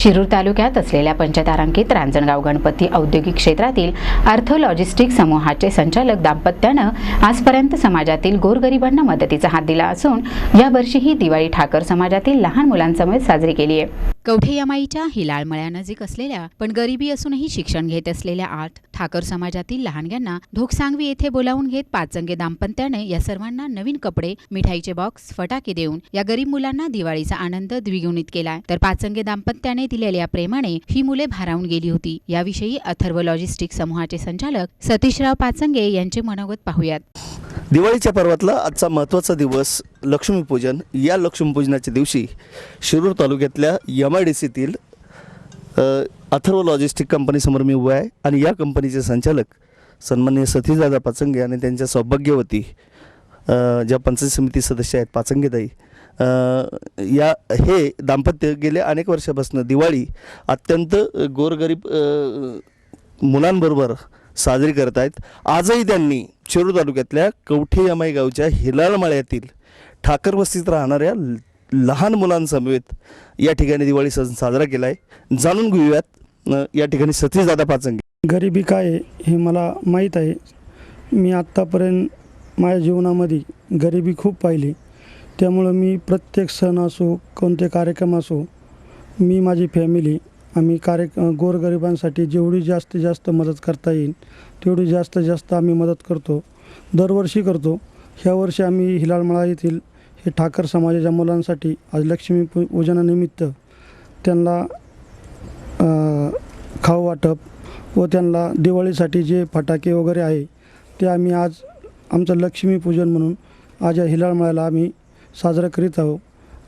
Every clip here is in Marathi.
शिरूर तालुक्यात असलेल्या पंचतारांकित रांजणगाव गणपती औद्योगिक क्षेत्रातील अर्थ लॉजिस्टिक समूहाचे संचालक दाम्पत्यानं आजपर्यंत समाजातील गोरगरिबांना मदतीचा हात दिला असून यावर्षीही दिवाळी ठाकर समाजातील लहान मुलांसमवेत साजरी केली आहे. कवठे यमाईच्या हिलाळमळ्यानजीक असलेल्या पण गरिबी असूनही शिक्षण घेत असलेल्या आठ ठाकर समाजातील लहानग्यांना धोकसांगवी येथे बोलावून घेत पाचंगे दाम्पत्याने या सर्वांना नवीन कपडे मिठाईचे बॉक्स फटाके देऊन या गरीब मुलांना दिवाळीचा आनंद द्विगुणित केलाय तर पाचंगे दाम्पत्याने दिलेल्या प्रेमाने ही मुले भारावून गेली होती. याविषयी अथर्व लॉजिस्टिक समूहाचे संचालक सतीशराव पाचंगे यांचे मनोगत पाहूयात. दिवाळीच्या पर्वातला आजचा महत्त्वाचा दिवस लक्ष्मीपूजन या लक्ष्मीपूजनाच्या दिवशी शिरूर तालुक्यातल्या एम आय डी सीतील अथर्व लॉजिस्टिक कंपनीसमोर मी उभा आहे आणि या कंपनीचे संचालक सन्माननीय सतीशदादा पाचंगे आणि त्यांच्या सौभाग्यवती ज्या पंचायत समिती सदस्य आहेत पाचंगेताई या हे दाम्पत्य गेल्या अनेक वर्षापासून दिवाळी अत्यंत गोरगरीब मुलांबरोबर साजरी करत आहेत आजही त्यांनी शिरूर तालुक्यातल्या कवठे यमाई गावच्या हिलालमाळ्यातील ठाकर वस्तीत राहणाऱ्या ल- लहान मुलांसमवेत या ठिकाणी दिवाळी सण साजरा केला आहे जाणून घेऊयात या ठिकाणी सतीशदादा पाचंगे. गरिबी काय आहे हे मला माहीत आहे. मी आत्तापर्यंत माझ्या जीवनामध्ये गरिबी खूप पाहिली. त्यामुळं मी प्रत्येक सण असो कोणते कार्यक्रम असो मी माझी फॅमिली आम्ही कार्य गोरगरिबांसाठी जेवढी जास्तीत जास्त मदत करता येईल तेवढी जास्तीत जास्त आम्ही मदत करतो. दरवर्षी करतो. ह्या वर्षी आम्ही हिलाळमळा येथील हे ठाकर समाजाच्या मुलांसाठी आज लक्ष्मी पू पूजनानिमित्त त्यांना खाऊ वाटप व त्यांना दिवाळीसाठी जे फटाके वगैरे आहे ते आम्ही आज आमचं लक्ष्मीपूजन म्हणून आज या हिलाळमळ्याला आम्ही साजरं करीत आहोत.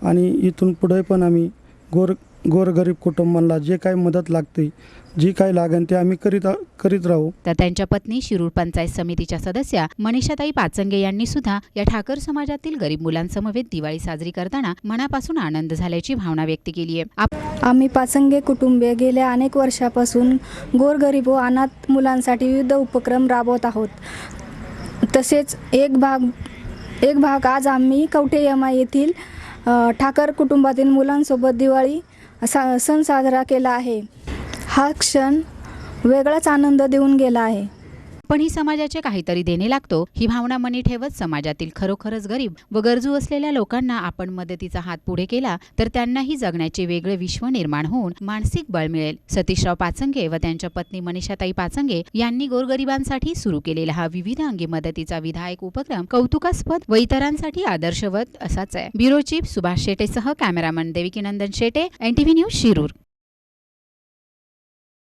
आणि इथून पुढे पण आम्ही गोर गोरगरीब कुटुंबांना जे काही मदत लागते जी काही लागेल ते आम्ही करीत करीत राहू. तर त्यांच्या पत्नी शिरूर पंचायत समितीच्या सदस्या मनीषाताई पाचंगे यांनी सुद्धा या ठाकर समाजातील गरीब मुलांसमवेत दिवाळी साजरी करताना मनापासून आनंद झाल्याची भावना व्यक्त केली आहे. आप- आम्ही पाचंगे कुटुंबीय गेल्या अनेक वर्षापासून गोरगरीब व अनाथ मुलांसाठी विविध उपक्रम राबवत आहोत. तसेच एक भाग एक भाग आज आम्ही कवठे यमा येथील ठाकर कुटुंबातील मुलांसोबत दिवाळी सा सण साजरा केला आहे. हा क्षण वेगळाच आनंद देऊन गेला आहे. आपणही ही समाजाचे काहीतरी देणे लागतो ही भावना मनी ठेवत समाजातील खरोखरच गरीब व गरजू असलेल्या लोकांना आपण मदतीचा हात पुढे केला तर त्यांनाही जगण्याचे वेगळे विश्व निर्माण होऊन मानसिक बळ मिळेल. सतीशराव पाचंगे व त्यांच्या पत्नी मनीषाताई पाचंगे यांनी गोरगरिबांसाठी सुरू केलेला हा विविध अंगी मदतीचा विधायक उपक्रम कौतुकास्पद व इतरांसाठी आदर्शवत असाच आहे. Bureau chief Subhash शेटेसह cameraman Devikinandan Shete NTV news Shirur.